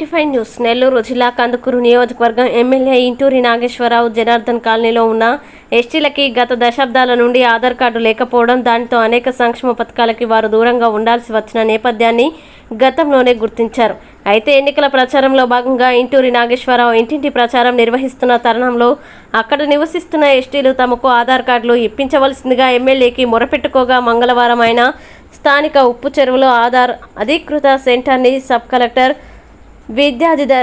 Ninety five news. Nellore జిల్లా కందుకూరు నియోజకవర్గం MLA Inturi Nageswararao Janardhan కాలనీలో ఉన్న ఎస్టీలకి గత దశాబ్దాల నుండి ఆధార్ కార్డు లేకపోవడం దానితో అనేక సంక్షేమ పథకాలకి వారు దూరంగా ఉండాల్సి వచ్చిన నేపథ్యాన్ని గతంలోనే గుర్తించారు. అయితే ఎన్నికల ప్రచారంలో భాగంగా ఇంటూరి నాగేశ్వరరావు ఇంటింటి ప్రచారం నిర్వహిస్తున్న తరుణంలో అక్కడ నివసిస్తున్న ఎస్టీలు తమకు ఆధార్ కార్డులు ఇప్పించవలసిందిగా ఎమ్మెల్యేకి మొరపెట్టుకోగా మంగళవారం ఆయన స్థానిక ఉప్పు చెరువులో ఆధార్ అధీకృత సెంటర్ని సబ్ కలెక్టర్ విద్యాధిద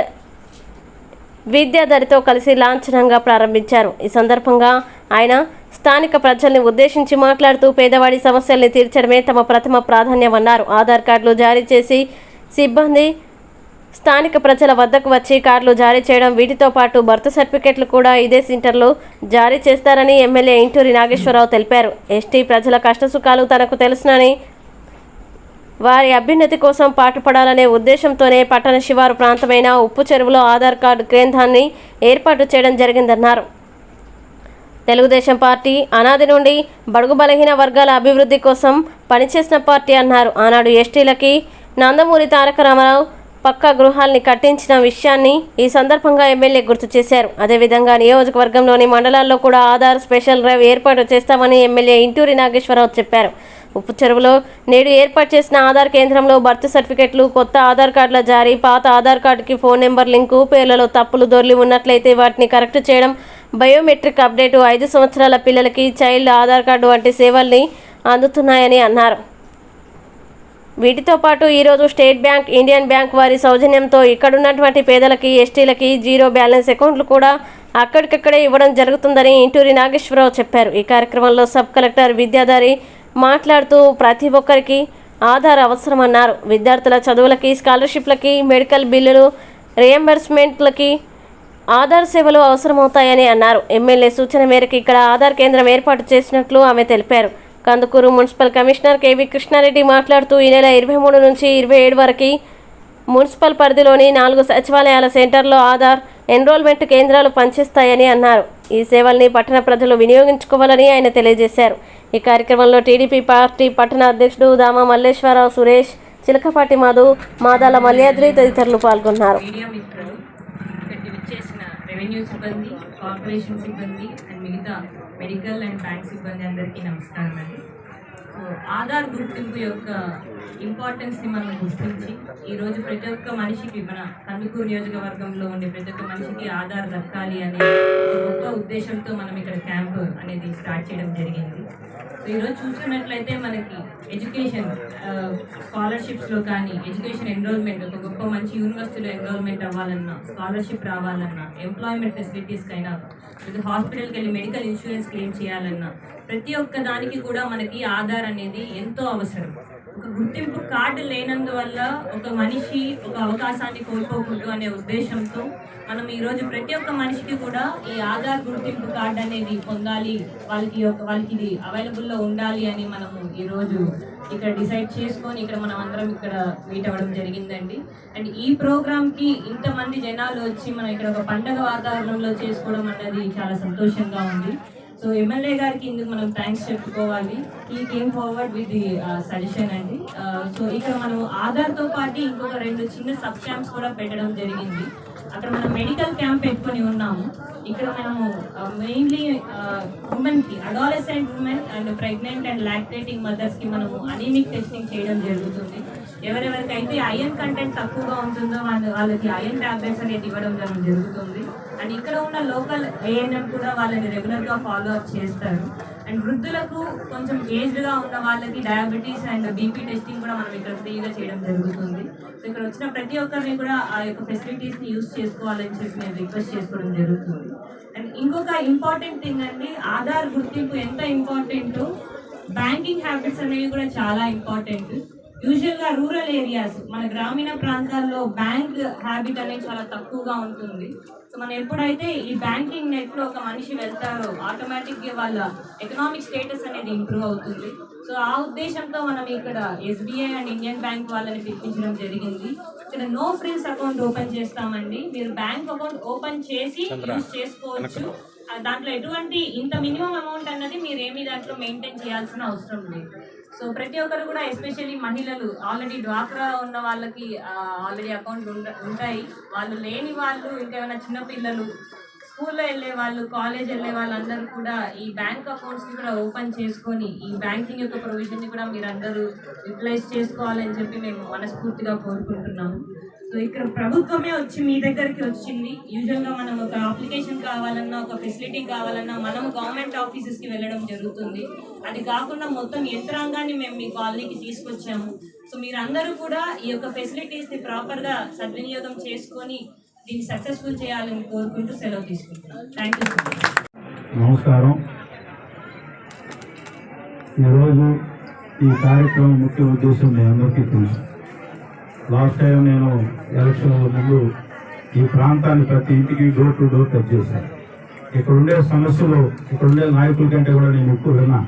విద్యాధరితో కలిసి లాంఛనంగా ప్రారంభించారు. ఈ సందర్భంగా ఆయన స్థానిక ప్రజల్ని ఉద్దేశించి మాట్లాడుతూ పేదవాడి సమస్యల్ని తీర్చడమే తమ ప్రథమ ప్రాధాన్యమన్నారు. ఆధార్ కార్డులు జారీ చేసి సిబ్బంది స్థానిక ప్రజల వద్దకు వచ్చి కార్డులు జారీ చేయడం వీటితో పాటు బర్త్ సర్టిఫికెట్లు కూడా ఇదే సెంటర్లో జారీ చేస్తారని ఎమ్మెల్యే ఇంటూరి నాగేశ్వరరావు తెలిపారు. ఎస్టీ ప్రజల కష్టసుఖాలు తనకు తెలుసునని వారి అభ్యున్నతి కోసం పాటుపడాలనే ఉద్దేశంతోనే పట్టణ శివారు ప్రాంతమైన ఉప్పు చెరువులో ఆధార్ కార్డు కేంద్రాన్ని ఏర్పాటు చేయడం జరిగిందన్నారు. తెలుగుదేశం పార్టీ అనాది నుండి బడుగు బలహీన వర్గాల అభివృద్ధి కోసం పనిచేసిన పార్టీ అన్నారు. ఆనాడు ఎస్టీలకి నందమూరి తారక రామారావు పక్కా గృహాల్ని కట్టించిన విషయాన్ని ఈ సందర్భంగా ఎమ్మెల్యే గుర్తు చేశారు. అదేవిధంగా నియోజకవర్గంలోని మండలాల్లో కూడా ఆధార్ స్పెషల్ డ్రైవ్ ఏర్పాటు చేస్తామని ఎమ్మెల్యే ఇంటూరి నాగేశ్వరరావు చెప్పారు. ఉప్పు చెరువులో నేడు ఏర్పాటు చేసిన ఆధార్ కేంద్రంలో బర్త్ సర్టిఫికెట్లు కొత్త ఆధార్ కార్డుల జారీ పాత ఆధార్ కార్డుకి ఫోన్ నెంబర్ లింకు పేర్లలో తప్పులు దొర్లి ఉన్నట్లయితే వాటిని కరెక్ట్ చేయడం బయోమెట్రిక్ అప్డేటు ఐదు సంవత్సరాల పిల్లలకి చైల్డ్ ఆధార్ కార్డు వంటి సేవల్ని అందుతున్నాయని అన్నారు. వీటితో పాటు ఈరోజు స్టేట్ బ్యాంక్ ఇండియన్ బ్యాంక్ వారి సౌజన్యంతో ఇక్కడున్నటువంటి పేదలకి ఎస్టీలకి జీరో బ్యాలెన్స్ అకౌంట్లు కూడా అక్కడికక్కడే ఇవ్వడం జరుగుతుందని ఇంటూరి నాగేశ్వరరావు చెప్పారు. ఈ కార్యక్రమంలో సబ్ కలెక్టర్ విద్యాధారి మాట్లాడుతూ ప్రతి ఒక్కరికి ఆధార్ అవసరమన్నారు. విద్యార్థుల చదువులకి స్కాలర్షిప్లకి మెడికల్ బిల్లులు రియంబర్స్మెంట్లకి ఆధార్ సేవలు అవసరమవుతాయని అన్నారు. ఎమ్మెల్యే సూచన మేరకు ఇక్కడ ఆధార్ కేంద్రం ఏర్పాటు చేసినట్లు ఆమె తెలిపారు. కందుకూరు మున్సిపల్ కమిషనర్ కేవీ కృష్ణారెడ్డి మాట్లాడుతూ ఈ నెల ఇరవై మూడు నుంచి ఇరవై ఏడు వరకు మున్సిపల్ పరిధిలోని నాలుగు సచివాలయాల సెంటర్లో ఆధార్ ఎన్రోల్మెంట్ కేంద్రాలు పనిచేస్తాయని అన్నారు. ఈ సేవల్ని పట్టణ ప్రజలు వినియోగించుకోవాలని ఆయన తెలియజేశారు. ఈ కార్యక్రమంలో టీడీపీ పార్టీ పట్టణ అధ్యక్షుడు దామ మల్లేశ్వరరావు సురేష్ చిలకపాటి మధు మాదాల మల్యాద్రి తదితరులు పాల్గొన్నారు. రెవెన్యూ సిబ్బంది కార్పొరేషన్ సిబ్బంది అండ్ మిగతా మెడికల్ అండ్ బ్యాంక్ సిబ్బంది అందరికీ నమస్కారం అండి సో ఆధార్ గుర్తింపు యొక్క ఇంపార్టెన్స్ని మనం గుర్తించి ఈరోజు ప్రతి ఒక్క మనిషికి మన కందుకూరు నియోజకవర్గంలో ఉండే ప్రతి ఒక్క మనిషికి ఆధార్ దక్కాలి అనే ఒక గొప్ప ఉద్దేశంతో మనం ఇక్కడ క్యాంప్ అనేది స్టార్ట్ చేయడం జరిగింది. ఈరోజు చూసుకున్నట్లయితే మనకి ఎడ్యుకేషన్ స్కాలర్షిప్స్లో కానీ ఎడ్యుకేషన్ ఎన్రోల్మెంట్ ఒక గొప్ప మంచి యూనివర్సిటీలో ఎన్రోల్మెంట్ అవ్వాలన్నా స్కాలర్షిప్ రావాలన్నా ఎంప్లాయ్మెంట్ ఫెసిలిటీస్కైనా అయినా లేదా హాస్పిటల్కి వెళ్ళి మెడికల్ ఇన్సూరెన్స్ క్లెయిమ్ చేయాలన్నా ప్రతి ఒక్క దానికి కూడా మనకి ఆధార్ అనేది ఎంతో అవసరం. గుర్తింపు కార్డు లేనందువల్ల ఒక మనిషి ఒక అవకాశాన్ని కోల్పోకూడదు అనే ఉద్దేశంతో మనం ఈరోజు ప్రతి ఒక్క మనిషికి కూడా ఈ ఆధార్ గుర్తింపు కార్డు అనేది పొందాలి వాళ్ళకి ఒక వాళ్ళకి ఇది అవైలబుల్లో ఉండాలి అని మనము ఈరోజు ఇక్కడ డిసైడ్ చేసుకొని ఇక్కడ మనం అందరం ఇక్కడ మీట్ అవ్వడం జరిగిందండి. అండ్ ఈ ప్రోగ్రామ్కి ఇంతమంది జనాలు వచ్చి మనం ఇక్కడ ఒక పండగ వాతావరణంలో చేసుకోవడం అన్నది చాలా సంతోషంగా ఉంది. సో ఎమ్మెల్యే గారికి ఇందుకు మనం థ్యాంక్స్ చెప్పుకోవాలి. ఈ came forward with the suggestion అండి. Uh, సో ఇక్కడ మనం ఆధార్తో పాటు ఇంకొక రెండు చిన్న సబ్ క్యాంప్స్ కూడా పెట్టడం జరిగింది. అక్కడ మనం మెడికల్ క్యాంప్ పెట్టుకొని ఉన్నాము. ఇక్కడ మనము మెయిన్లీ ఉమెన్కి adolescent women and pregnant and lactating మదర్స్కి మనము అనీమిక్ టెస్టింగ్ చేయడం జరుగుతుంది. ఎవరెవరికైతే ఐరన్ కంటెంట్ తక్కువగా ఉంటుందో వాళ్ళు వాళ్ళకి ఐరన్ ట్యాబ్లెట్స్ అనేది ఇవ్వడం జరుగుతుంది. అండ్ ఇక్కడ ఉన్న లోకల్ ఏఎన్ఎం కూడా వాళ్ళని రెగ్యులర్గా ఫాలో అప్ చేస్తారు. అండ్ వృద్ధులకు కొంచెం ఏజ్డ్గా ఉన్న వాళ్ళకి డయాబెటీస్ అండ్ బీపీ టెస్టింగ్ కూడా మనం ఇక్కడ ఫ్రీగా చేయడం జరుగుతుంది. సో ఇక్కడ వచ్చిన ప్రతి ఒక్కరిని కూడా ఆ యొక్క ఫెసిలిటీస్ని యూస్ చేసుకోవాలని చెప్పి నేను రిక్వెస్ట్ చేసుకోవడం జరుగుతుంది. అండ్ ఇంకొక ఇంపార్టెంట్ థింగ్ అండి ఆధార్ గుర్తింపు ఎంత ఇంపార్టెంట్ బ్యాంకింగ్ హ్యాబిట్స్ అనేవి కూడా చాలా ఇంపార్టెంట్ యూజువల్గా రూరల్ ఏరియాస్ మన గ్రామీణ ప్రాంతాల్లో బ్యాంక్ హ్యాబిట్ అనేది చాలా తక్కువగా ఉంటుంది. సో మనం ఎప్పుడైతే ఈ బ్యాంకింగ్ నెట్లో ఒక మనిషి వెళ్తారో ఆటోమేటిక్గా వాళ్ళ ఎకనామిక్ స్టేటస్ అనేది ఇంప్రూవ్ అవుతుంది. సో ఆ ఉద్దేశంతో మనం ఇక్కడ ఎస్బీఐ అండ్ ఇండియన్ బ్యాంక్ వాళ్ళని పిలిపించడం జరిగింది. ఇక్కడ నో ఫ్రిల్స్ అకౌంట్ ఓపెన్ చేస్తామండి. మీరు బ్యాంక్ అకౌంట్ ఓపెన్ చేసి యూజ్ చేసుకోవచ్చు. దాంట్లో ఎటువంటి ఇంత మినిమం అమౌంట్ అన్నది మీరు ఏమి దాంట్లో మెయింటైన్ చేయాల్సిన అవసరం లేదు. సో ప్రతి ఒక్కరు కూడా ఎస్పెషల్లీ మహిళలు ఆల్రెడీ డ్వాక్రా ఉన్న వాళ్ళకి ఆల్రెడీ అకౌంట్ ఉంటాయి. వాళ్ళు లేని వాళ్ళు ఇంకేమైనా చిన్నపిల్లలు స్కూల్లో వెళ్ళే వాళ్ళు కాలేజ్ వెళ్ళే వాళ్ళందరూ కూడా ఈ బ్యాంక్ అకౌంట్స్ని కూడా ఓపెన్ చేసుకొని ఈ బ్యాంకింగ్ యొక్క ప్రొవిజన్ని కూడా మీరు అందరూ యూటిలైజ్ చేసుకోవాలని చెప్పి మేము మనస్ఫూర్తిగా కోరుకుంటున్నాము. సో ఇక్కడ ప్రభుత్వమే వచ్చి మీ దగ్గరికి వచ్చింది. యూజువల్గా మనం ఒక అప్లికేషన్ కావాలన్నా ఒక ఫెసిలిటీ కావాలన్నా మనం గవర్నమెంట్ ఆఫీసెస్కి వెళ్ళడం జరుగుతుంది. అది కాకుండా మొత్తం యంత్రాంగాన్ని మేము మీ కాలనీకి తీసుకొచ్చాము. సో మీరందరూ కూడా ఈ యొక్క ఫెసిలిటీస్ని ప్రాపర్గా సద్వినియోగం చేసుకొని దీన్ని సక్సెస్ఫుల్ చేయాలని కోరుకుంటూ సెలవు తీసుకుంటున్నాను థ్యాంక్ యూ నమస్కారం. ఈరోజు ఈ కార్యక్రమం ముఖ్య ఉద్దేశం మీ అందరికీ తెలుసు. లాస్ట్ టైం నేను ఎలక్షన్ల ముందు ఈ ప్రాంతాన్ని ప్రతి ఇంటికి డోర్ టు డోర్ టచ్ చేశాను ఇక్కడ ఉండే సమస్యలు ఇక్కడ ఉండే నాయకుల కంటే కూడా నేను ఎక్కువ విన్నా.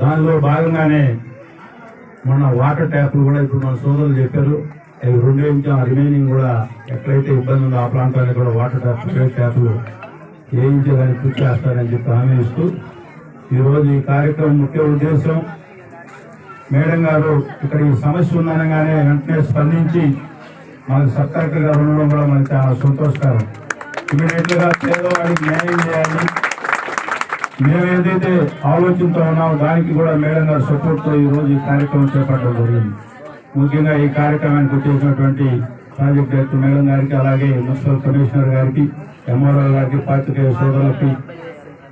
దానిలో భాగంగానే మన వాటర్ ట్యాప్లు కూడా ఇప్పుడు మన సోదరులు చెప్పారు. అవి రెండు ఇంకా రిమైనింగ్ కూడా ఎక్కడైతే ఇబ్బంది ఉందో ఆ ప్రాంతానికి కూడా వాటర్ ట్యాప్ ప్రైవేట్ ట్యాప్లు వేయించేదానికి కృషి చేస్తారని చెప్పి హామీ ఇస్తూ ఈరోజు ఈ కార్యక్రమం ముఖ్య ఉద్దేశం మేడం గారు ఇక్కడ ఈ సమస్య ఉందనగానే వెంటనే స్పందించి మనకు సబ్ కలెక్టర్ గారు ఉండడం కూడా మనకి చాలా సంతోషకరం. ఇమీడియట్గా పేదవాడికి న్యాయం చేయాలి. మేము ఏదైతే ఆలోచనతో ఉన్నామో దానికి కూడా మేడం గారు సపోర్ట్తో ఈరోజు ఈ రోజు ఈ కార్యక్రమం చేపట్టడం జరిగింది. ముఖ్యంగా ఈ కార్యక్రమానికి వచ్చేసినటువంటి ప్రాజెక్ట్ డైరెక్టర్ మేడం గారికి అలాగే మున్సిపల్ కమిషనర్ గారికి ఎంఆర్ఓ గారికి పాత్రికేయ సోదరులకి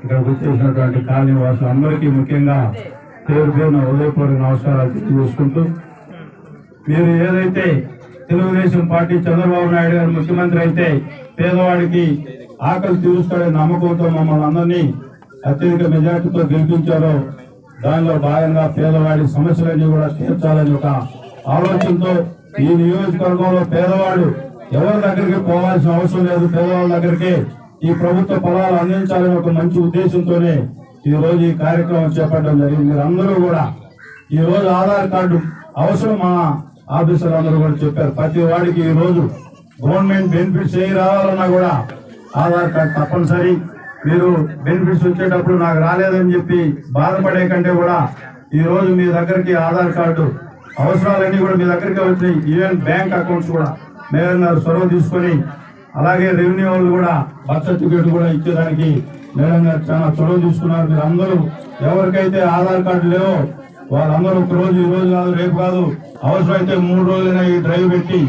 ఇక్కడికి వచ్చేసినటువంటి కాలనీ వాసులు అందరికీ ముఖ్యంగా పేరు పేరున ఉదయపూర్వక నమస్కారాలు తెలియజేసుకుంటూ మీరు ఏదైతే తెలుగుదేశం పార్టీ చంద్రబాబు నాయుడు గారు ముఖ్యమంత్రి అయితే పేదవాడికి ఆకలి తీరుస్తాడని నమ్మకంతో మమ్మల్ని అందరినీ అత్యధిక మెజార్టీతో గెలిపించారో దానిలో భాగంగా పేదవాడి సమస్యలన్నీ కూడా తీర్చాలని ఒక ఆలోచనతో ఈ నియోజకవర్గంలో పేదవాడు ఎవరి దగ్గరికి పోవాల్సిన అవసరం లేదు పేదవాళ్ళ దగ్గరికి ఈ ప్రభుత్వ ఫలాలు అందించాలని ఒక మంచి ఉద్దేశంతోనే ఈ రోజు ఈ కార్యక్రమం చేపట్టడం జరిగింది. మీరందరూ కూడా ఈ రోజు ఆధార్ కార్డు అవసరం మా ఆఫీసర్ అందరూ కూడా చెప్పారు. ప్రతి వాడికి ఈ రోజు గవర్నమెంట్ బెనిఫిట్స్ ఏ రావాలన్నా కూడా ఆధార్ కార్డు తప్పనిసరి. మీరు బెనిఫిట్స్ వచ్చేటప్పుడు నాకు రాలేదని చెప్పి బాధపడే కంటే కూడా ఈ రోజు మీ దగ్గరికి ఆధార్ కార్డు అవసరాలన్నీ కూడా మీ దగ్గరికి వచ్చినాయి. ఈవెన్ బ్యాంక్ అకౌంట్స్ కూడా మేయర్ గారు చొరవ తీసుకొని అలాగే రెవెన్యూ వాళ్ళు కూడా బర్త్ సర్టిఫికేట్ కూడా ఇచ్చేదానికి మేడం గారు చాలా చొరవ తీసుకున్నారు. మీరు అందరూ ఎవరికైతే ఆధార్ కార్డు లేవో వాళ్ళందరూ ఒక రోజు ఈ రోజు కాదు రేపు కాదు అవసరమైతే మూడు రోజులైనా ఈ డ్రైవ్ పెట్టి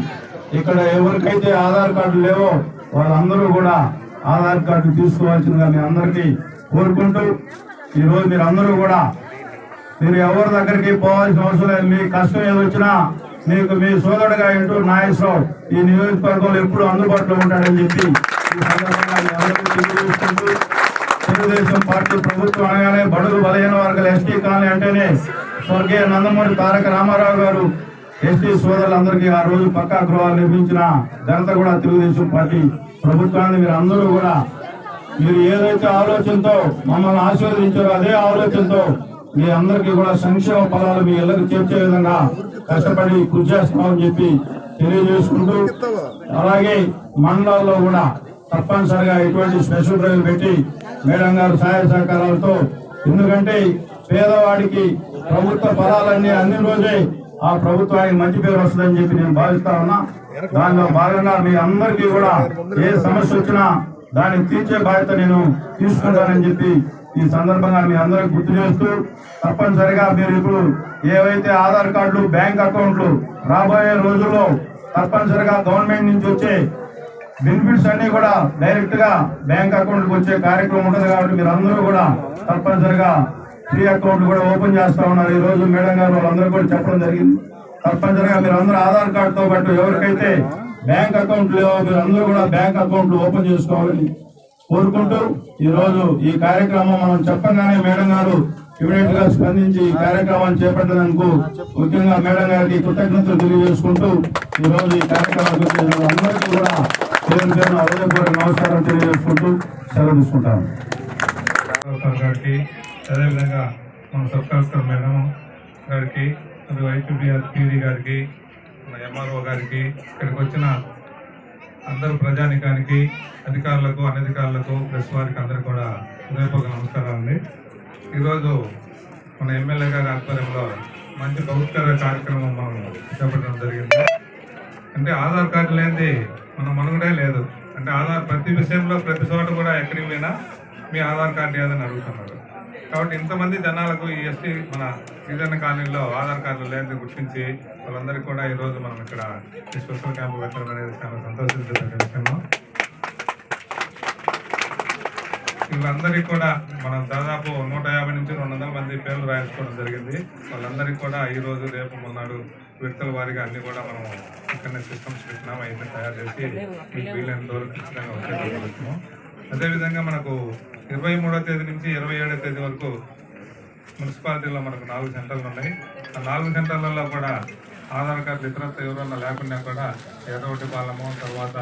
ఇక్కడ ఎవరికైతే ఆధార్ కార్డు లేవో వాళ్ళందరూ కూడా ఆధార్ కార్డు తీసుకోవాల్సిందిగా మీ అందరికీ కోరుకుంటూ ఈరోజు మీరు అందరూ కూడా మీరు ఎవరి దగ్గరికి పోవాల్సిన అవసరం లేదు. మీ కష్టం ఏది వచ్చినా మీకు మీ సోదరుడుగా ఇంటూ నాగేశ్వరరావు ఈ నియోజకవర్గంలో ఎప్పుడు అందుబాటులో ఉంటాడని చెప్పి ఈ సందర్భంగా పార్టీ ప్రభుత్వం అనగానే బడుగు బలహీన వర్గాల. ఎస్టీ కాలనీ అంటేనే స్వర్గీయ నందమూరి తారక రామారావు గారు ఎస్టీ సోదరులందరికీ ఆ రోజు పక్కా గృహాలు నిర్మించిన ఘనత కూడా తెలుగుదేశం పార్టీ ప్రభుత్వాన్ని మీరు అందరూ కూడా మీరు ఏదైతే ఆలోచనతో మమ్మల్ని ఆశీర్వదించారో అదే ఆలోచనతో మీ అందరికీ కూడా సంక్షేమ ఫలాలు మీ ఇళ్ళకి చేర్చే విధంగా కష్టపడి కృషి చేస్తామని చెప్పి తెలియజేసుకుంటూ అలాగే మండలాల్లో కూడా తప్పనిసరిగా ఇటువంటి స్పెషల్ డ్రైవ్ పెట్టి మేడం గారు సహాయ సహకారాలతో ఎందుకంటే పేదవాడికి ప్రభుత్వ పదాలన్నీ అన్ని రోజే ఆ ప్రభుత్వానికి మంచి పేరు వస్తుందని చెప్పి నేను భావిస్తా ఉన్నా. దానిలో భాగంగా మీ అందరికీ కూడా ఏ సమస్య వచ్చినా దాన్ని తీర్చే బాధ్యత నేను తీసుకుంటానని చెప్పి ఈ సందర్భంగా మీ అందరికి గుర్తు చేస్తూ తప్పనిసరిగా మీరు ఇప్పుడు ఏవైతే ఆధార్ కార్డులు బ్యాంక్ అకౌంట్లు రాబోయే రోజుల్లో తప్పనిసరిగా గవర్నమెంట్ నుంచి వచ్చే బెనిఫిట్స్ అన్ని కూడా డైరెక్ట్గా బ్యాంక్ అకౌంట్కి వచ్చే కార్యక్రమం ఉంటుంది కాబట్టి మీరు అందరూ కూడా తప్పనిసరిగా ఫ్రీ అకౌంట్ కూడా ఓపెన్ చేస్తా ఉన్నారు. ఈ రోజు మేడం గారు వాళ్ళందరూ కూడా చెప్పడం జరిగింది. తప్పనిసరిగా మీరు అందరూ ఆధార్ కార్డుతో పాటు ఎవరికైతే బ్యాంక్ అకౌంట్ లేవో మీరు అందరూ కూడా బ్యాంక్ అకౌంట్ ఓపెన్ చేసుకోవాలని కోరుకుంటూ ఈ రోజు ఈ కార్యక్రమం మనం చెప్పగానే మేడం గారు ఇమీడియట్గా స్పందించి ఈ కార్యక్రమాన్ని చేపట్టడానికి ముఖ్యంగా మేడం గారికి కృతజ్ఞతలు తెలియజేసుకుంటూ ఈ రోజు ఈ కార్యక్రమానికి అందరికీ కూడా పేరు హృదయపూర్వక నమస్కారం తెలియజేసుకుంటూ సెలవు తీసుకుంటాను. గారికి అదేవిధంగా మన సబ్ కలెక్టర్ మేడం గారికి మరియు పీడీ గారికి మన ఎంఆర్ఓ గారికి ఇక్కడికి వచ్చిన అందరూ ప్రజానికానికి అధికారులకు అనధికారులకు ప్రెస్ వారికి అందరూ కూడా హృదయపూర్వక నమస్కారాలండి. ఈరోజు మన ఎమ్మెల్యే గారి ఆధ్వర్యంలో మంచి బహుత్కర కార్యక్రమం మనం చేపట్టడం జరిగింది. అంటే ఆధార్ కార్డు లేనిది మన మనుగడే లేదు. అంటే ఆధార్ ప్రతి విషయంలో ప్రతి చోట కూడా ఎక్కడికి పోయినా మీ ఆధార్ కార్డు ఏదని అడుగుతున్నారు. కాబట్టి ఇంతమంది జనాలకు ఈ ఎస్టీ మన గిరిజన కాలనీలో ఆధార్ కార్డు లేదని గుర్తించి వాళ్ళందరికీ కూడా ఈరోజు మనం ఇక్కడ ఈ స్పెషల్ క్యాంపు పెట్టడం అనేది చాలా సంతోషించదగ్గ విషయము. వీళ్ళందరికీ కూడా మనం దాదాపు నూట యాభై నుంచి రెండు వందల మంది పేర్లు రాయించుకోవడం జరిగింది. వాళ్ళందరికీ కూడా ఈ రోజు రేపు మొన్నాడు విడతల వారిగా అన్ని కూడా మనం ఇక్కడనే సిస్టమ్స్ పెట్టినాం అయితే తయారు చేసి మీకు వీలైనంత వరకు ఖచ్చితంగా వచ్చేటప్పుడు అదేవిధంగా మనకు ఇరవై మూడో తేదీ నుంచి ఇరవై ఏడో తేదీ వరకు మున్సిపాలిటీలో మనకు నాలుగు సెంటర్లు ఉన్నాయి. ఆ నాలుగు సెంటర్లలో కూడా ఆధార్ కార్డు ఇతరత్వ ఎవరన్నా లేకుండా కూడా ఎర్రవటిపాలెము తర్వాత